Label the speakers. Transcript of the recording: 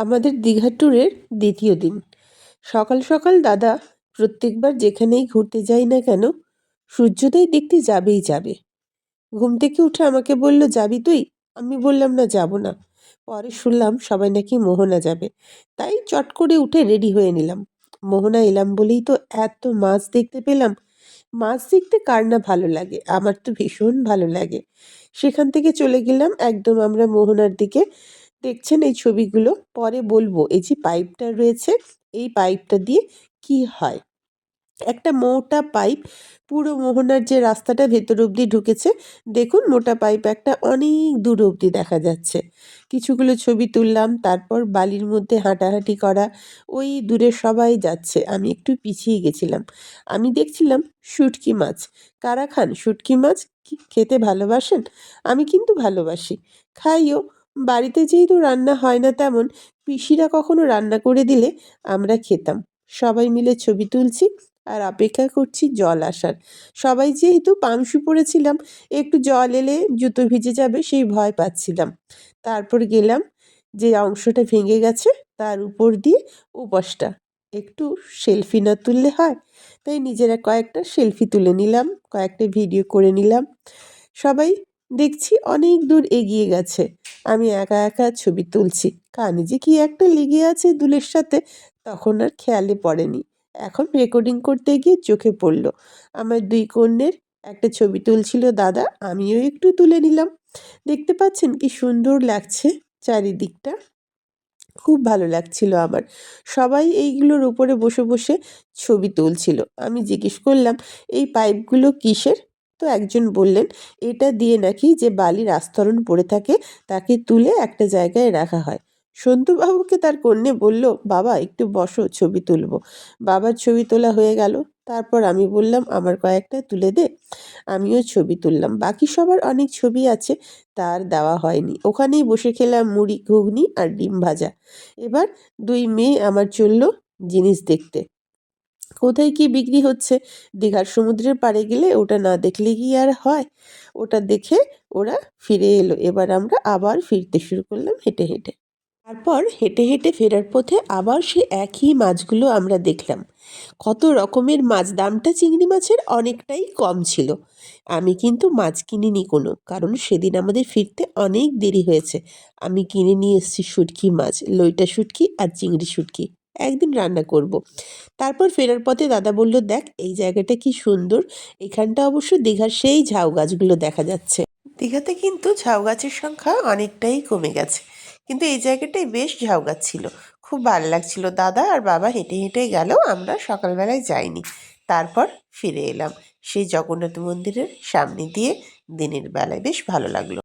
Speaker 1: আমাদের দীঘা ট্যুরের দ্বিতীয় দিন। সকাল সকাল দাদা প্রত্যেকবার যেখানেই ঘুরতে যাই না কেন, সূর্যোদয় দেখতে যাবেই যাবে। ঘুম থেকে উঠে আমাকে বলল, যাবি তুই? আমি বললাম, না, যাব না। পরে শুনলাম সবাই নাকি মোহনা যাবে। তাই চট করে উঠে রেডি হয়ে নিলাম। মোহনা এলাম বলেই তো এত মাছ দেখতে পেলাম। মাছ দেখতে কার না ভালো লাগে? আমার তো ভীষণ ভালো লাগে। সেখান থেকে চলে গেলাম একদম আমরা মোহনার দিকে। দেখছেন এই ছবিগুলো? পরে বলব, এই যে পাইপটা রয়েছে, এই পাইপটা দিয়ে কি হয়? একটা মোটা পাইপ, পুরো মোহনার যে রাস্তাটা ভেতর অবধি ঢুকেছে, দেখুন মোটা পাইপ একটা অনেক দূর অবধি দেখা যাচ্ছে। কিছুগুলো ছবি তুললাম, তারপর বালির মধ্যে হাঁটাহাঁটি করা, ওই দূরে সবাই যাচ্ছে, আমি একটু পিছিয়ে গেছিলাম। আমি দেখছিলাম শুটকি মাছ। কারা খান শুটকি মাছ? খেতে ভালোবাসেন? আমি কিন্তু ভালোবাসি। খাইও বাড়িতে যেহেতু রান্না হয় না তেমন, পিসিরা কখনো রান্না করে দিলে আমরা খেতাম। সবাই মিলে ছবি তুলছি আর অপেক্ষা করছি জল আসার। সবাই যেহেতু পাংশু পরেছিলাম একটু জল এলে জুতো ভিজে যাবে সেই ভয় পাচ্ছিলাম। তারপর গেলাম যে অংশটা ভেঙে গেছে, তার উপর দিয়ে উপাসটা। একটু সেলফি না তুললে হয়, তাই নিজেরা কয়েকটা সেলফি তুলে নিলাম, কয়েকটা ভিডিও করে নিলাম। সবাই দেখছি অনেক দূর এগিয়ে গেছে। আমি একা একা ছবি তুলছি। কানে যে কি একটা লেগে আছে দুলের সাথে, তখন আর খেয়ালে পড়েনি। এখন রেকর্ডিং করতে গিয়ে চোখে পড়ল। আমার দুই কন্যের একটা ছবি তুলছিল, দাদা, আমিও একটু তুলে নিলাম। দেখতে পাচ্ছেন কি সুন্দর লাগছে চারিদিকটা। খুব ভালো লাগছিল আমার। সবাই এইগুলোর উপরে বসে বসে ছবি তুলছিল। আমি জিজ্ঞেস করলাম, এই পাইপগুলো কিসের? তো একজন বললেন, এটা দিয়ে নাকি যে বালির আস্তরণ পড়ে থাকে, তাকে তুলে একটা জায়গায় রাখা হয়। সন্তুবাবুকে তার কন্যে বলল, বাবা, একটু বসো, ছবি তুলব। বাবার ছবি তোলা হয়ে গেল। তারপর আমি বললাম, আমার কয়েকটা তুলে দে। আমিও ছবি তুললাম। বাকি সবার অনেক ছবি আছে, তার দেওয়া হয়নি। ওখানেই বসে খেলাম মুড়ি, ঘুগনি আর ডিম ভাজা। এবার দুই মেয়ে আমার চলল জিনিস দেখতে। কোথায় কি বিক্রি হচ্ছে? দীঘার সমুদ্রের পাড়ে গেলে ওটা না দেখলে কি আর হয়? ওটা দেখে ওরা ফিরে এলো। এবার আমরা আবার ফিরতে শুরু করলাম হেঁটে হেঁটে। তারপর হেঁটে হেঁটে ফেরার পথে আবার সে একই মাছগুলো আমরা দেখলাম। কত রকমের মাছ, দামটা চিংড়ি মাছের অনেকটাই কম ছিল। আমি কিন্তু মাছ কিনিনি কোনো, কারণ সেদিন আমাদের ফিরতে অনেক দেরি হয়েছে। আমি কিনে নিয়ে এসেছি শুটকি মাছ, লইটা শুটকি আর চিংড়ি শুটকি। একদিন রান্না করব। তারপর ফেরার পথে দাদা বলল, দেখ, এই জায়গাটা কি সুন্দর। এখানটা অবশ্য দীঘার সেই ঝাউ গাছগুলো দেখা যাচ্ছে। দীঘাতে কিন্তু ঝাউ গাছের সংখ্যা অনেকটাই কমে গেছে। কিন্তু এই জায়গাটায় বেশ ঝাউ গাছ ছিল। খুব ভালো লাগছিল। দাদা আর বাবা হেঁটে হেঁটে গেল, আমরা সকালবেলায় যাইনি। তারপর ফিরে এলাম। সেই জগন্নাথ মন্দিরের সামনে দিয়ে দিনের বেলায় বেশ ভালো লাগল।